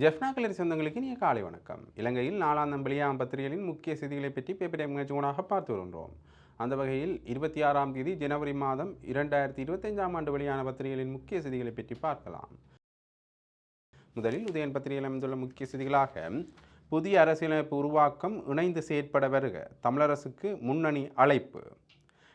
ஜெஃப்னா கலரி சொந்தங்களுக்கு இனிய காலை வணக்கம். இலங்கையில் நாலாம் நம்பளியாம் பத்திரிகைகளின் முக்கிய செய்திகளை பற்றி பேப்பர் டைம் பார்த்து வருகின்றோம். அந்த வகையில் இருபத்தி ஆறாம் தேதி ஜனவரி மாதம் இரண்டாயிரத்தி இருபத்தைந்தாம் ஆண்டு வெளியான பத்திரிகைகளின் முக்கிய செய்திகளை பற்றி பார்க்கலாம். முதலில் உதயன் பத்திரிகையில் அமைந்துள்ள முக்கிய செய்திகளாக புதிய அரசியலமைப்பு உருவாக்கம் இணைந்து செயற்பட வருக தமிழரசுக்கு முன்னணி அழைப்பு.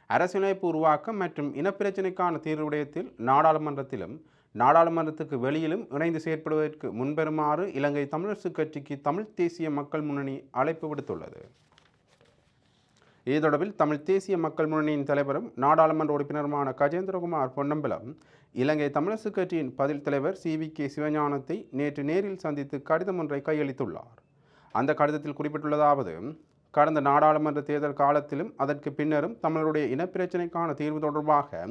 அரசியலமைப்பு உருவாக்கம் மற்றும் இனப்பிரச்சினைக்கான தீர்வு விடயத்தில் நாடாளுமன்றத்திலும் நாடாளுமன்றத்துக்கு வெளியிலும் இணைந்து செயற்படுவதற்கு முன்வருமாறு இலங்கை தமிழரசு கட்சிக்கு தமிழ் தேசிய மக்கள் முன்னணி அழைப்பு விடுத்துள்ளது. இது தொடர்பில் தமிழ் தேசிய மக்கள் முன்னணியின் தலைவரும் நாடாளுமன்ற உறுப்பினருமான கஜேந்திரகுமார் பொன்னம்பலம் இலங்கை தமிழரசு கட்சியின் பதில் தலைவர் சி வி கே சிவஞானத்தை நேற்று நேரில் சந்தித்து கடிதம் ஒன்றை கையளித்துள்ளார். அந்த கடிதத்தில் குறிப்பிட்டுள்ளதாவது கடந்த நாடாளுமன்ற தேர்தல் காலத்திலும் அதற்கு பின்னரும் தமிழருடைய இனப்பிரச்சினைக்கான தீர்வு தொடர்பாக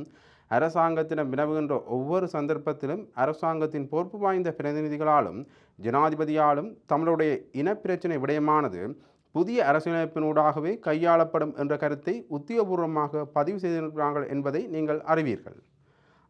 அரசாங்கத்திடம் வினவுகின்ற ஒவ்வொரு சந்தர்ப்பத்திலும் அரசாங்கத்தின் பொறுப்பு வாய்ந்த பிரதிநிதிகளாலும் ஜனாதிபதியாலும் தமிழுடைய இனப்பிரச்சினை விடயமானது புதிய அரசியலமைப்பினூடாகவே கையாளப்படும் என்ற கருத்தை உத்தியோகபூர்வமாக பதிவு செய்திருக்கிறார்கள் என்பதை நீங்கள் அறிவீர்கள்.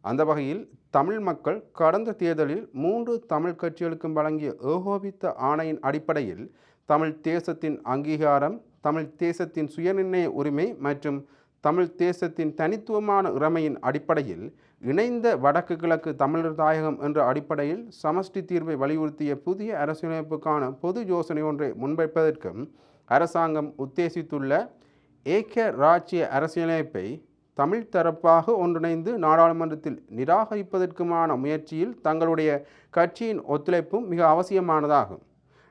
அந்த வகையில் தமிழ் மக்கள் கடந்த தேர்தலில் மூன்று தமிழ் கட்சிகளுக்கும் வழங்கிய ஏகோபித்த ஆணையின் அடிப்படையில் தமிழ் தேசத்தின் அங்கீகாரம் தமிழ் தேசத்தின் சுயநிர்ணய உரிமை மற்றும் தமிழ் தேசத்தின் தனித்துவமான இறமையின் அடிப்படையில் இணைந்த வடக்கு கிழக்கு தமிழர் தாயகம் என்ற அடிப்படையில் சமஷ்டி தீர்வை வலியுறுத்திய புதிய அரசியலமைப்புக்கான பொது யோசனை ஒன்றை முன்வைப்பதற்கும் அரசாங்கம் உத்தேசித்துள்ள ஏக்க ராஜ்ய அரசியலமைப்பை தமிழ் தரப்பாக ஒன்றிணைந்து நாடாளுமன்றத்தில் நிராகரிப்பதற்குமான முயற்சியில் தங்களுடைய கட்சியின் ஒத்துழைப்பும் மிக அவசியமானதாகும்.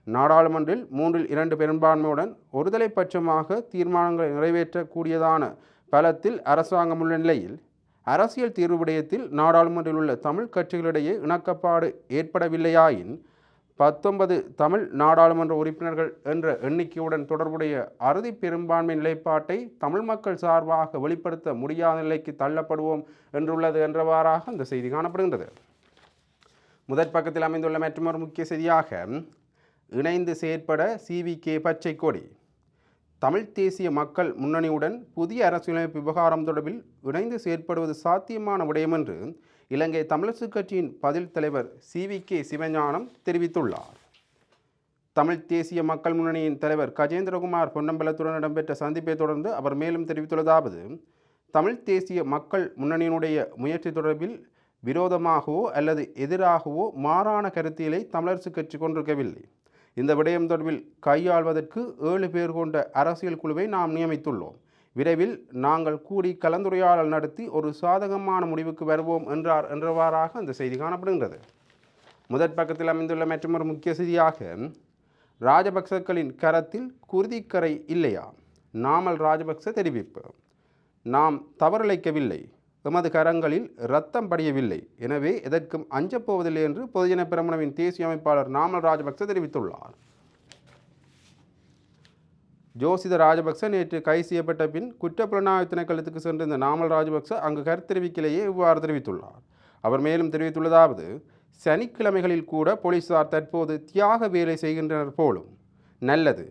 நாடாளுமன்றில் மூன்றில் இரண்டு பெரும்பான்மையுடன் ஒருதலை பட்சமாக தீர்மானங்களை நிறைவேற்றக்கூடியதான பலத்தில் அரசாங்கம் உள்ள நிலையில் அரசியல் தீர்வு விடயத்தில் நாடாளுமன்றில் உள்ள தமிழ் கட்சிகளிடையே இணக்கப்பாடு ஏற்படவில்லையாயின் பத்தொன்பது தமிழ் நாடாளுமன்ற உறுப்பினர்கள் என்ற எண்ணிக்கையுடன் தொடர்புடைய அறுதி பெரும்பான்மை நிலைப்பாட்டை தமிழ் மக்கள் சார்பாக வெளிப்படுத்த முடியாத நிலைக்கு தள்ளப்படுவோம் என்றுள்ளது என்றவாறாக அந்த செய்தி காணப்படுகின்றது. முதற் பக்கத்தில் அமைந்துள்ள மற்றொரு முக்கிய செய்தியாக இணைந்து செயற்பட சிவிகே பச்சை கொடி தமிழ் தேசிய மக்கள் முன்னணியுடன் புதிய அரசியலமைப்பு விவகாரம் தொடர்பில் இணைந்து செயற்படுவது சாத்தியமான விடயம் என்று இலங்கை தமிழரசு கட்சியின் பதில் தலைவர் சி வி கே சிவஞானம் தெரிவித்துள்ளார். தமிழ் தேசிய மக்கள் முன்னணியின் தலைவர் கஜேந்திரகுமார் பொன்னம்பலத்துடன் இடம்பெற்ற சந்திப்பை தொடர்ந்து அவர் மேலும் தெரிவித்துள்ளதாவது தமிழ் தேசிய மக்கள் முன்னணியினுடைய முயற்சி தொடர்பில் விரோதமாகவோ அல்லது எதிராகவோ மாறான கருத்தியலை தமிழரசு கட்சி கொண்டிருக்கவில்லை. இந்த விடயம் தொடர்பில் கையாள்வதற்கு ஏழு பேர் கொண்ட அரசியல் குழுவை நாம் நியமித்துள்ளோம். விரைவில் நாங்கள் கூடி கலந்துரையாடல் நடத்தி ஒரு சாதகமான முடிவுக்கு வருவோம் என்றார் என்றவாறாக அந்த செய்தி காணப்படுகின்றது. முதற் பக்கத்தில் அமைந்துள்ள மற்றொரு முக்கிய செய்தியாக ராஜபக்சக்களின் கரத்தில் குருதிக்கரை இல்லையா? நாமல் ராஜபக்ச தெரிவிப்பு. நாம் தவறிழைக்கவில்லை. எமது கரங்களில் இரத்தம் படியவில்லை. எனவே எதற்கும் அஞ்சப்போவதில்லை என்று பொதுஜன பிரமணவின் தேசிய அமைப்பாளர் நாமல் ராஜபக்ச தெரிவித்துள்ளார். ஜோசித ராஜபக்ச நேற்று கைது செய்யப்பட்ட பின் குற்றப்புலனாய்வு திணைக்களத்துக்கு சென்றிருந்த நாமல் ராஜபக்ச அங்கு கருத்தெரிவிக்கலேயே இவ்வாறு தெரிவித்துள்ளார். அவர் மேலும் தெரிவித்துள்ளதாவது சனிக்கிழமைகளில் கூட போலீசார் தற்போது தியாக வேலை செய்கின்றனர் போலும். நல்லது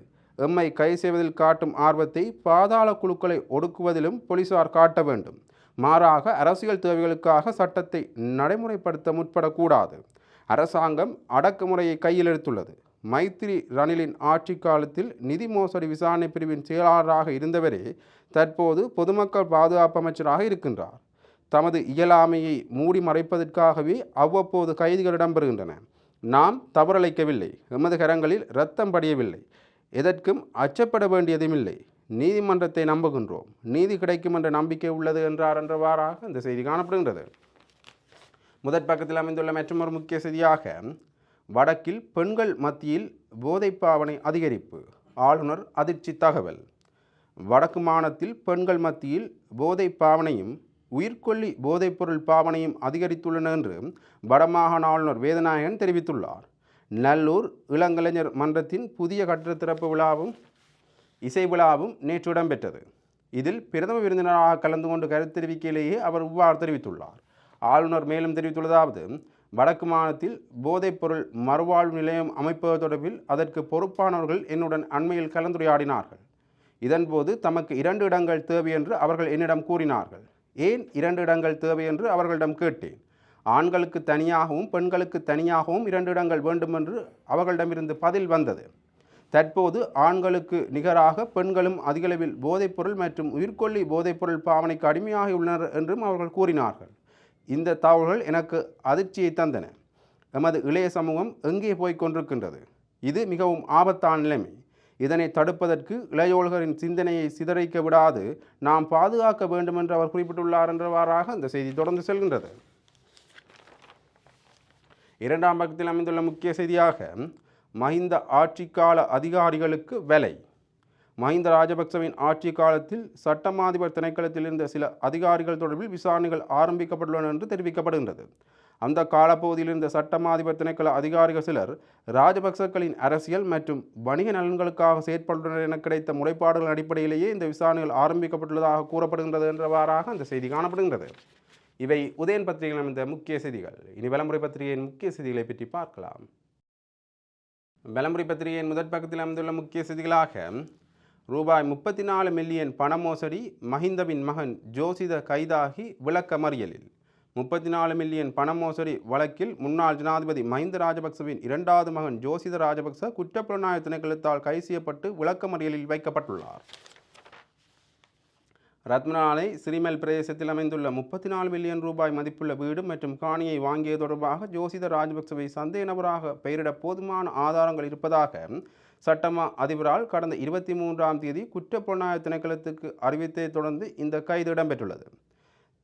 எம்மை கை செய்வதில் காட்டும் ஆர்வத்தை பாதாள குழுக்களை ஒடுக்குவதிலும் போலீசார் காட்ட வேண்டும். மாறாக அரசியல் தேவைகளுக்காக சட்டத்தை நடைமுறைப்படுத்த முற்படக்கூடாது. அரசாங்கம் அடக்குமுறையை கையில் எடுத்துள்ளது. மைத்ரி ரணிலின் ஆட்சி காலத்தில் நிதி மோசடி விசாரணை பிரிவின் செயலாளராக இருந்தவரே தற்போது பொதுமக்கள் பாதுகாப்பு அமைச்சராக இருக்கின்றார். தமது இயலாமையை மூடி மறைப்பதற்காகவே அவ்வப்போது கைதுகள் இடம்பெறுகின்றன. நாம் தவறளிக்கவில்லை எமது கரங்களில் இரத்தம் படியவில்லை. எதற்கும் அச்சப்பட வேண்டியதும் இல்லை நீதிமன்றத்தை நம்புகின்றோம். நீதி கிடைக்கும் என்ற நம்பிக்கை உள்ளது என்றார் என்றவாறாக இந்த செய்தி காணப்படுகின்றது. முதற் பக்கத்தில் அமைந்துள்ள மற்றொரு முக்கிய செய்தியாக வடக்கில் பெண்கள் மத்தியில் போதை பாவனை அதிகரிப்பு. ஆளுநர் அதிர்ச்சி தகவல். வடக்கு மாநிலத்தில் பெண்கள் மத்தியில் போதை பாவனையும் உயிர்கொல்லி போதைப்பொருள் பாவனையும் அதிகரித்துள்ளன என்று வடமாகாண ஆளுநர் வேதநாயகன் தெரிவித்துள்ளார். நல்லூர் இளங்கலைஞர் மன்றத்தின் புதிய கட்டிட திறப்பு விழாவும் இசை விழாவும் நேற்று இடம்பெற்றது. இதில் பிரதம விருந்தினராக கலந்து கொண்டு கருத்து தெரிவிக்கையிலேயே அவர் இவ்வாறு தெரிவித்துள்ளார். ஆளுநர் மேலும் தெரிவித்துள்ளதாவது வடக்கு மாநிலத்தில் போதைப்பொருள் மறுவாழ்வு நிலையம் அமைப்பது தொடர்பில் அதற்கு பொறுப்பானவர்கள் என்னுடன் அண்மையில் கலந்துரையாடினார்கள். இதன்போது தமக்கு இரண்டு இடங்கள் தேவை என்று அவர்கள் என்னிடம் கூறினார்கள். ஏன் இரண்டு இடங்கள் தேவை என்று அவர்களிடம் கேட்டேன். ஆண்களுக்கு தனியாகவும் பெண்களுக்கு தனியாகவும் இரண்டு இடங்கள் வேண்டும் என்று அவர்களிடமிருந்து பதில் வந்தது. தற்போது ஆண்களுக்கு நிகராக பெண்களும் அதிகளவில் போதைப்பொருள் மற்றும் உயிர்கொல்லி போதைப்பொருள் பாவனைக்கு அடிமையாகி உள்ளனர் என்றும் அவர்கள் கூறினார்கள். இந்த தகவல்கள் எனக்கு அதிர்ச்சியை தந்தன. எமது இளைய சமூகம் எங்கே போய்க் கொண்டிருக்கின்றது? இது மிகவும் ஆபத்தான நிலைமை. இதனை தடுப்பதற்கு இளையோள்களின் சிந்தனையை சிதறிக்க விடாது. நாம் பாதுகாக்க வேண்டும் என்று அவர் குறிப்பிட்டுள்ளார் என்றவாறாக இந்த செய்தி தொடர்ந்து செல்கின்றது. இரண்டாம் பக்கத்தில் அமைந்துள்ள முக்கிய செய்தியாக மஹிந்த ஆட்சிக்கால அதிகாரிகளுக்கு வேலை. மஹிந்த ராஜபக்சவின் ஆட்சி காலத்தில் சட்டமாதிபர் திணைக்களத்தில் இருந்த சில அதிகாரிகள் தொடர்பில் விசாரணைகள் ஆரம்பிக்கப்பட்டுள்ளன என்று தெரிவிக்கப்படுகின்றது. அந்த காலப்பகுதியில் இருந்த சட்டமாதிபர் திணைக்கள அதிகாரிகள் சிலர் ராஜபக்சக்களின் அரசியல் மற்றும் வணிக நலன்களுக்காக செயற்பட்டுள்ளனர் என கிடைத்த முறைப்பாடுகள் அடிப்படையிலேயே இந்த விசாரணைகள் ஆரம்பிக்கப்பட்டுள்ளதாக கூறப்படுகின்றது என்றவாறாக அந்த செய்தி காணப்படுகின்றது. இவை உதயன் பத்திரிகையில் அமைந்த முக்கிய செய்திகள். இனி விளம்பரை பத்திரிகையின் முக்கிய செய்திகளை பற்றி பார்க்கலாம். விளம்பரை பத்திரிகையின் முதற் பக்கத்தில் அமைந்துள்ள முக்கிய செய்திகளாக ரூபாய் முப்பத்தி நாலு மில்லியன் பண மோசடி மஹிந்தவின் மகன் ஜோசித கைதாகி விளக்க மறியலில் முப்பத்தி நாலு மில்லியன் பண மோசடி வழக்கில் முன்னாள் ஜனாதிபதி மஹிந்த ராஜபக்சவின் இரண்டாவது மகன் ஜோசித ராஜபக்ச குற்றப்புலனாய்வு திணைக்களத்தால் கைது செய்யப்பட்டு விளக்கமறியலில் வைக்கப்பட்டுள்ளார். ரத்னாலை சிறிமல் பிரதேசத்தில் அமைந்துள்ள முப்பத்தி நாலு மில்லியன் ரூபாய் மதிப்புள்ள வீடு மற்றும் காணியை வாங்கியது தொடர்பாக ஜோசித ராஜபக்சவை சந்தேக நபராக பெயரிட போதுமான ஆதாரங்கள் இருப்பதாக சட்டமா அதிபரால் கடந்த இருபத்தி மூன்றாம் தேதி குற்றப்புலனாய்வு திணைக்களத்துக்கு அறிவித்ததை தொடர்ந்து இந்த கைது இடம்பெற்றுள்ளது.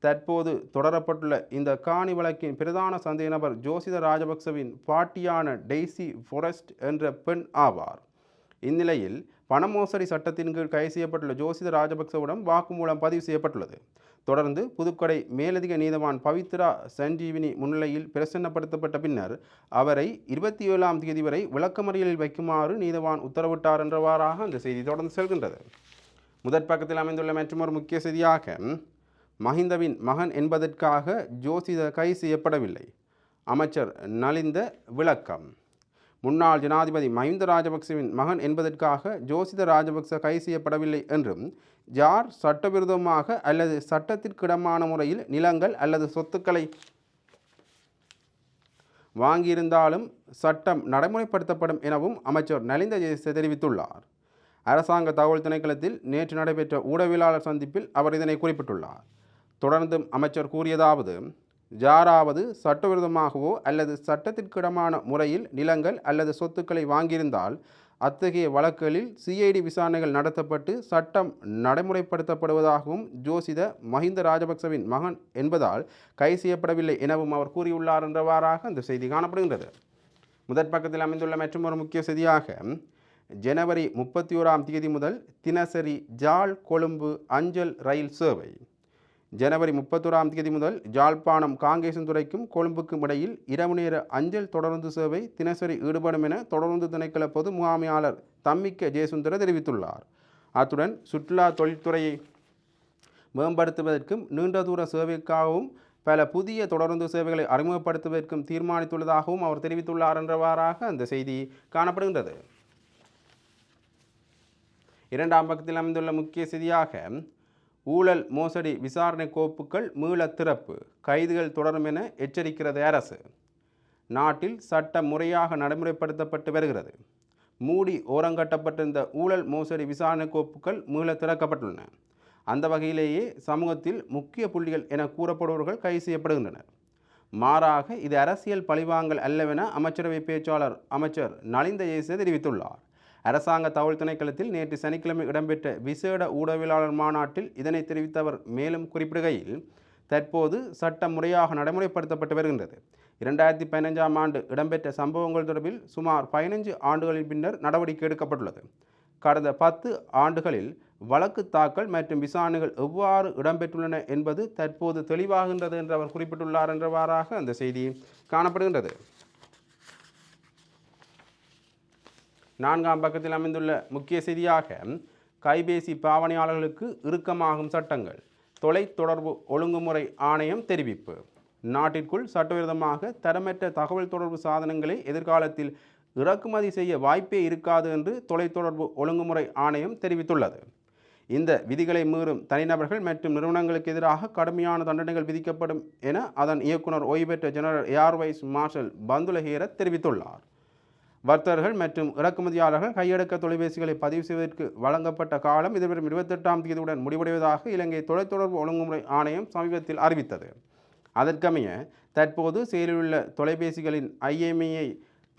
தற்போது தொடரப்பட்டுள்ள இந்த காணி வழக்கின் பிரதான சந்தேக நபர் ஜோசித ராஜபக்சவின் பாட்டியான டெய்சி ஃபொரஸ்ட் என்ற பெண் ஆவார். இந்நிலையில் பண மோசடி சட்டத்தின் கீழ் கைது செய்யப்பட்டுள்ள ஜோசித ராஜபக்சவுடன் வாக்குமூலம் பதிவு செய்யப்பட்டுள்ளது. தொடர்ந்து புதுக்கடை மேலதிக நீதவான் பவித்ரா சஞ்சீவினி முன்னிலையில் பிரசன்னப்படுத்தப்பட்ட பின்னர் அவரை இருபத்தி ஏழாம் தேதி வரை விளக்கமறியலில் வைக்குமாறு நீதவான் உத்தரவிட்டார் என்றவாறாக அந்த செய்தி தொடர்ந்து செல்கின்றது. முதற் பக்கத்தில் அமைந்துள்ள மற்றொரு முக்கிய செய்தியாக மஹிந்தவின் மகன் என்பதற்காக ஜோசித கைது செய்யப்படவில்லை. அமைச்சர் நலிந்த விளக்கம். முன்னாள் ஜனாதிபதி மஹிந்த ராஜபக்சவின் மகன் என்பதற்காக ஜோசித ராஜபக்ச கைது செய்யப்படவில்லை என்றும் ஜார் சட்டவிரோதமாக அல்லது சட்டத்திற்கிடமான முறையில் நிலங்கள் அல்லது சொத்துக்களை வாங்கியிருந்தாலும் சட்டம் நடைமுறைப்படுத்தப்படும் எனவும் அமைச்சர் நலிந்த ஜெயசே தெரிவித்துள்ளார். அரசாங்க தகவல் திணைக்களத்தில் நேற்று நடைபெற்ற ஊடகவியலாளர் சந்திப்பில் அவர் இதனை குறிப்பிட்டுள்ளார். தொடர்ந்தும் அமைச்சர் கூறியதாவது யாராவது சட்டவிரோதமாகவோ அல்லது சட்டத்திற்கிடமான முறையில் நிலங்கள் அல்லது சொத்துக்களை வாங்கியிருந்தால் அத்தகைய வழக்குகளில் சிஐடி விசாரணைகள் நடத்தப்பட்டு சட்டம் நடைமுறைப்படுத்தப்படுவதாகவும் ஜோசித மஹிந்த ராஜபக்சவின் மகன் என்பதால் கைது செய்யப்படவில்லை எனவும் அவர் கூறியுள்ளார் என்றவாறாக இந்த செய்தி காணப்படுகின்றது. முதற் பக்கத்தில் அமைந்துள்ள மற்றொரு முக்கிய செய்தியாக ஜனவரி முப்பத்தி ஓராம் தேதி முதல் தினசரி ஜாழ் கொழும்பு அஞ்சல் ரயில் சேவை ஜனவரி முப்பத்தோராம் தேதி முதல் ஜாழ்ப்பாணம் காங்கேசன்துறைக்கும் கொழும்புக்கும் இடையில் இரவு நேர அஞ்சல் தொடர்ந்து சேவை தினசரி ஈடுபடும் என தொடர்ந்து திணைக்கள பொது முகாமையாளர் தம்மிக்க ஜெயசுந்தர தெரிவித்துள்ளார். அத்துடன் சுற்றுலா தொழில்துறையை மேம்படுத்துவதற்கும் நீண்ட தூர சேவைக்காகவும் பல புதிய தொடர்ந்து சேவைகளை அறிமுகப்படுத்துவதற்கும் தீர்மானித்துள்ளதாகவும் அவர் தெரிவித்துள்ளார் என்றவாறாக அந்த செய்தி காணப்படுகின்றது. இரண்டாம் பக்கத்தில் அமைந்துள்ள முக்கிய செய்தியாக ஊழல் மோசடி விசாரணை கோப்புகள் மீள திறப்பு கைதுகள் தொடரும் என எச்சரிக்கிறது அரசு. நாட்டில் சட்டம் முறையாக நடைமுறைப்படுத்தப்பட்டு வருகிறது. மூடி ஓரங்கட்டப்பட்டிருந்த ஊழல் மோசடி விசாரணை கோப்புகள் மீள திறக்கப்பட்டுள்ளன. அந்த வகையிலேயே சமூகத்தில் முக்கிய புள்ளிகள் என கூறப்படுபவர்கள் கைது செய்யப்படுகின்றனர். மாறாக இது அரசியல் பழிவாங்கல் அல்லவென அமைச்சரவை பேச்சாளர் அமைச்சர் நலிந்த ஜெயசே தெரிவித்துள்ளார். அரசாங்க தகவல் திணைக்களத்தில் நேற்று சனிக்கிழமை இடம்பெற்ற விசேட ஊடகவியலாளர் மாநாட்டில் இதனை தெரிவித்தவர் மேலும் குறிப்பிடுகையில் தற்போது சட்டம் முறையாக நடைமுறைப்படுத்தப்பட்டு வருகின்றது. இரண்டாயிரத்தி பதினஞ்சாம் ஆண்டு இடம்பெற்ற சம்பவங்கள் தொடர்பில் சுமார் பதினஞ்சு ஆண்டுகளின் பின்னர் நடவடிக்கை எடுக்கப்பட்டுள்ளது. கடந்த பத்து ஆண்டுகளில் வழக்கு தாக்கல் மற்றும் விசாரணைகள் எவ்வாறு இடம்பெற்றுள்ளன என்பது தற்போது தெளிவாகின்றது என்று அவர் குறிப்பிட்டுள்ளார் என்றவாறாக அந்த செய்தி காணப்படுகின்றது. நான்காம் பக்கத்தில் அமைந்துள்ள முக்கிய செய்தியாக கைபேசி பாவனையாளர்களுக்கு இறுக்கமாகும் சட்டங்கள் தொலைத்தொடர்பு ஒழுங்குமுறை ஆணையம் தெரிவிப்பு. நாட்டிற்குள் சட்டவிரோதமாக தரமற்ற தகவல் தொடர்பு சாதனங்களை எதிர்காலத்தில் இறக்குமதி செய்ய வாய்ப்பே இருக்காது என்று தொலைத்தொடர்பு ஒழுங்குமுறை ஆணையம் தெரிவித்துள்ளது. இந்த விதிகளை மீறும் தனிநபர்கள் மற்றும் நிறுவனங்களுக்கு எதிராக கடுமையான தண்டனைகள் விதிக்கப்படும் என அதன் இயக்குனர் ஓய்வு பெற்ற ஜெனரல் ஏர்வைஸ் மார்ஷல் பந்துலஹீர தெரிவித்துள்ளார். வர்த்தகர்கள் மற்றும் இறக்குமதியாளர்கள் கையடக்க தொலைபேசிகளை பதிவு செய்வதற்கு வழங்கப்பட்ட காலம் எதிர்வரும் இருபத்தெட்டாம் தேதியுடன் முடிவடைவதாக இலங்கை தொலைத்தொடர்பு ஒழுங்குமுறை ஆணையம் சமீபத்தில் அறிவித்தது. அதற்கமைய தற்போது செயலிலுள்ள தொலைபேசிகளின் ஐஎம்இஐ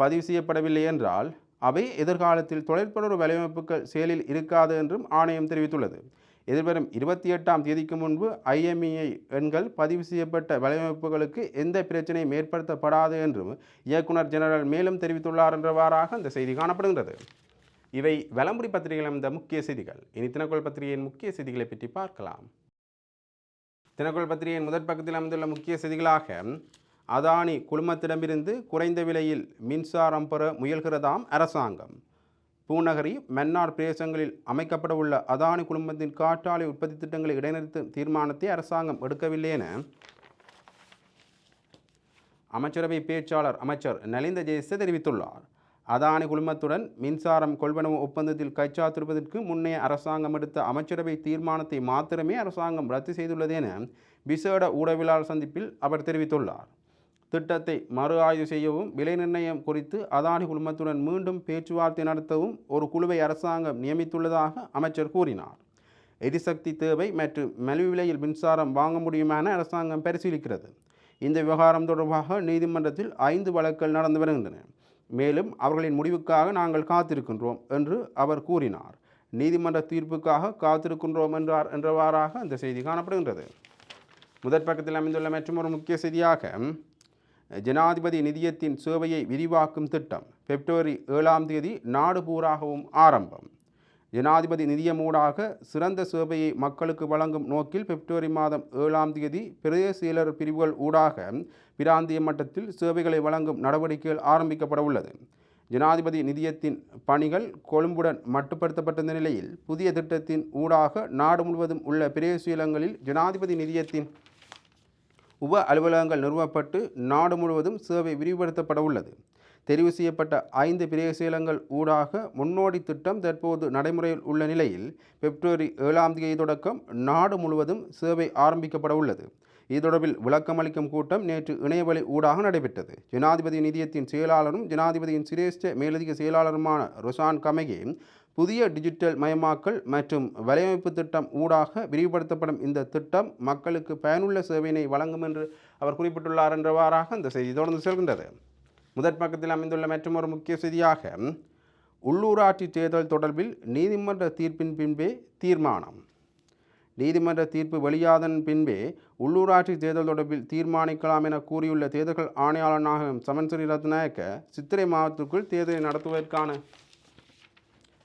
பதிவு செய்யப்படவில்லை என்றால் அவை எதிர்காலத்தில் தொலைத்தொடர்பு வலையமைப்புகள் செயலில் இருக்காது என்றும் ஆணையம் தெரிவித்துள்ளது. எதிர்வரும் இருபத்தி எட்டாம் தேதிக்கு முன்பு ஐஎம்இஐ எண்கள் பதிவு செய்யப்பட்ட வலையமைப்புகளுக்கு எந்த பிரச்சனையும் ஏற்படுத்தப்படாது என்றும் இயக்குனர் ஜெனரல் மேலும் தெரிவித்துள்ளார் என்றவாறாக அந்த செய்தி காணப்படுகின்றது. இவை வலம்புரி பத்திரிகையில் அமைந்த முக்கிய செய்திகள். இனி தினக்குள் பத்திரிகையின் முக்கிய செய்திகளை பற்றி பார்க்கலாம். தினக்குள் பத்திரிகையின் முதற் பக்கத்தில் அமைந்துள்ள முக்கிய செய்திகளாக அதானி குழுமத்திடமிருந்து குறைந்த விலையில் மின்சாரம் பெற முயல்கிறதாம் அரசாங்கம். பூநகரி மன்னார் பிரதேசங்களில் அமைக்கப்பட உள்ள அதானி குழுமத்தின் காற்றாலை உற்பத்தி திட்டங்களை இடைநிறுத்தும் தீர்மானத்தை அரசாங்கம் எடுக்கவில்லை என அமைச்சரவை பேச்சாளர் அமைச்சர் நலிந்த ஜெயச தெரிவித்துள்ளார். அதானி குழுமத்துடன் மின்சாரம் கொள்வனவு ஒப்பந்தத்தில் கைச்சாத்திருப்பதற்கு முன்னே அரசாங்கம் எடுத்த அமைச்சரவை தீர்மானத்தை மாத்திரமே அரசாங்கம் ரத்து செய்துள்ளது என விசேட ஊடகவியலாளர் சந்திப்பில் அவர் தெரிவித்துள்ளார். திட்டத்தை மறு ஆய்வு செய்யவும் விலை நிர்ணயம் குறித்து அதானி குழுமத்துடன் மீண்டும் பேச்சுவார்த்தை நடத்தவும் ஒரு குழுவை அரசாங்கம் நியமித்துள்ளதாக அமைச்சர் கூறினார். எரிசக்தி தேவை மற்றும் மலிவு விலையில் மின்சாரம் வாங்க முடியுமென அரசாங்கம் பரிசீலிக்கிறது. இந்த விவகாரம் தொடர்பாக நீதிமன்றத்தில் ஐந்து வழக்குகள் நடந்து வருகின்றன. மேலும் அவர்களின் முடிவுக்காக நாங்கள் காத்திருக்கின்றோம் என்று அவர் கூறினார். நீதிமன்ற தீர்ப்புக்காக காத்திருக்கின்றோம் என்றார் என்றவாறாக அந்த செய்தி காணப்படுகின்றது. முதற் பக்கத்தில் அமைந்துள்ள மற்றொரு முக்கிய செய்தியாக ஜனாதிபதி நிதியத்தின் சேவையை விரிவாக்கும் திட்டம் பிப்ரவரி ஏழாம் தேதி நாடு பூராகவும் ஆரம்பம். ஜனாதிபதி நிதியமூடாக சிறந்த சேவையை மக்களுக்கு வழங்கும் நோக்கில் பிப்ரவரி மாதம் ஏழாம் தேதி பிரதேச செயலர் பிரிவுகள் ஊடாக பிராந்திய மட்டத்தில் சேவைகளை வழங்கும் நடவடிக்கைகள் ஆரம்பிக்கப்பட உள்ளது. ஜனாதிபதி நிதியத்தின் பணிகள் கொழும்புடன் மட்டுப்படுத்தப்பட்டிருந்த நிலையில் புதிய திட்டத்தின் ஊடாக நாடு முழுவதும் உள்ள பிரதேசங்களில் ஜனாதிபதி நிதியத்தின் உப அலுவலகங்கள் நிறுவப்பட்டு நாடு முழுவதும் சேவை விரிவுபடுத்தப்பட உள்ளது. தெரிவு செய்யப்பட்ட ஐந்து பிரேசீலங்கள் ஊடாக முன்னோடி திட்டம் தற்போது நடைமுறையில் உள்ள நிலையில் பிப்ரவரி ஏழாம் தேதி தொடக்கம் நாடு முழுவதும் சேவை ஆரம்பிக்கப்பட உள்ளது. இது தொடர்பில் விளக்கமளிக்கும் கூட்டம் நேற்று இணையவழி ஊடாக நடைபெற்றது. ஜனாதிபதி நிதியத்தின் செயலாளரும் ஜனாதிபதியின் சிரேஷ்ட மேலதிக செயலாளருமான ரொசான் கமகே புதிய டிஜிட்டல் மயமாக்கல் மற்றும் வலையமைப்பு திட்டம் ஊடாக விரிவுபடுத்தப்படும் இந்த திட்டம் மக்களுக்கு பயனுள்ள சேவையினை வழங்கும் என்று அவர் குறிப்பிட்டுள்ளார் என்றவாறாக அந்த செய்தி தொடர்ந்து செல்கின்றது. முதற் பக்கத்தில் அமைந்துள்ள ஒரு முக்கிய செய்தியாக உள்ளூராட்சி தேர்தல் தொடர்பில் நீதிமன்ற தீர்ப்பின் பின்பே தீர்மானம். நீதிமன்ற தீர்ப்பு வெளியாதன் பின்பே உள்ளூராட்சி தேர்தல் தொடர்பில் தீர்மானிக்கலாம் என கூறியுள்ள தேர்தல்கள் ஆணையாளனாக சமன்சரி ரத்நாயக்க சித்திரை மாதத்திற்குள் தேர்தலை நடத்துவதற்கான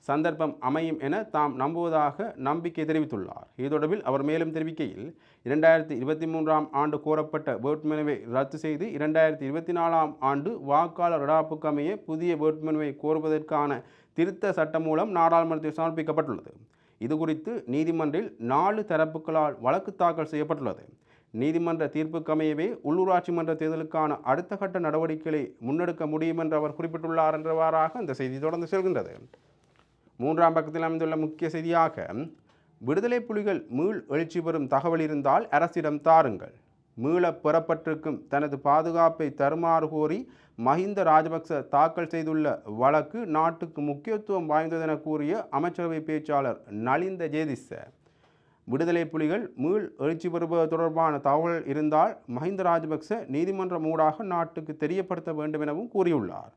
சந்தர்ப்பம் அமையும் என தாம் நம்புவதாக நம்பிக்கை தெரிவித்துள்ளார். இது தொடர்பில் அவர் மேலும் தெரிவிக்கையில் இரண்டாயிரத்தி இருபத்தி மூன்றாம் ஆண்டு கோரப்பட்ட வேட்புமனுவை ரத்து செய்து இரண்டாயிரத்தி இருபத்தி நாலாம் ஆண்டு வாக்காளர் இடாப்புக்கு அமைய புதிய வேட்புமனுவை கோருவதற்கான திருத்த சட்டம் மூலம் நாடாளுமன்றத்தில் சமர்ப்பிக்கப்பட்டுள்ளது. இது குறித்து நீதிமன்றில் நாலு தரப்புகளால் வழக்கு தாக்கல் செய்யப்பட்டுள்ளது. நீதிமன்ற தீர்ப்புக்கமையவே உள்ளூராட்சி மன்ற தேர்தலுக்கான அடுத்த கட்ட நடவடிக்கைகளை முன்னெடுக்க முடியும் என்று அவர் குறிப்பிட்டுள்ளார் என்றவாறாக அந்த செய்தி தொடர்ந்து செல்கின்றது. மூன்றாம் பக்கத்தில் அமைந்துள்ள முக்கிய செய்தியாக விடுதலை புலிகள் மீள் எழுச்சி பெறும் தகவல் இருந்தால் அரசிடம் தாருங்கள். மீளப் பெறப்பட்டிருக்கும் தனது பாதுகாப்பை தருமாறு கோரி மஹிந்த ராஜபக்ச தாக்கல் செய்துள்ள வழக்கு நாட்டுக்கு முக்கியத்துவம் வாய்ந்ததென கூறிய அமைச்சரவை பேச்சாளர் நலிந்த ஜேதிச விடுதலை புலிகள் மீள் எழுச்சி பெறுவது தொடர்பான தகவல் இருந்தால் மஹிந்த ராஜபக்ச நீதிமன்றம் ஊடாக நாட்டுக்கு தெரியப்படுத்த வேண்டும் எனவும் கூறியுள்ளார்.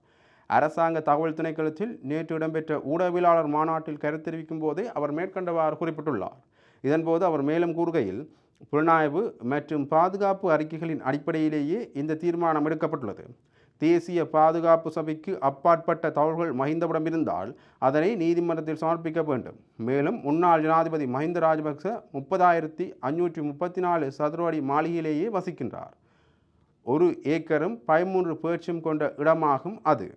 அரசாங்க தகவல் திணைக்களத்தில் நேற்று இடம்பெற்ற ஊடகவியலாளர் மாநாட்டில் கருத்து தெரிவிக்கும் போதே அவர் மேற்கண்டவாறு குறிப்பிட்டுள்ளார். இதன்போது அவர் மேலும் கூறுகையில் புலனாய்வு மற்றும் பாதுகாப்பு அறிக்கைகளின் அடிப்படையிலேயே இந்த தீர்மானம் எடுக்கப்பட்டுள்ளது. தேசிய பாதுகாப்பு சபைக்கு அப்பாற்பட்ட தகவல்கள் மஹிந்தவிடம் இருந்தால் அதனை நீதிமன்றத்தில் சமர்ப்பிக்க வேண்டும். மேலும் முன்னாள் ஜனாதிபதி மஹிந்த ராஜபக்ச முப்பதாயிரத்தி அஞ்சூற்றி முப்பத்தி நாலு சதுரடி மாளிகையிலேயே வசிக்கின்றார். ஒரு ஏக்கரும் பதிமூன்று பேச்சும் கொண்ட இடமாகும் அது.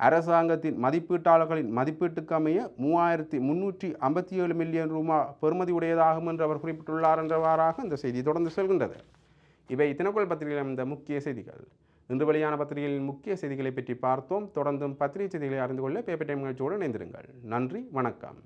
அரசாங்கத்தின் மதிப்பீட்டாளர்களின் மதிப்பீட்டுக்கு அமைய மூவாயிரத்தி முன்னூற்றி ஐம்பத்தி ஏழு மில்லியன் ரூபா பெறுமதி உடையதாகும் என்று அவர் குறிப்பிட்டுள்ளார் என்றவாறாக இந்த செய்தி தொடர்ந்து செல்கின்றது. இவை தினக்குள் பத்திரிகையில் இந்த முக்கிய செய்திகள். இன்று வெளியான பத்திரிகைகளின் முக்கிய செய்திகளை பற்றி பார்த்தோம். தொடர்ந்தும் பத்திரிகை செய்திகளை அறிந்து கொள்ள பேப்பர் டைம் நிகழ்ச்சியோடு இணைந்திருங்கள். நன்றி. வணக்கம்.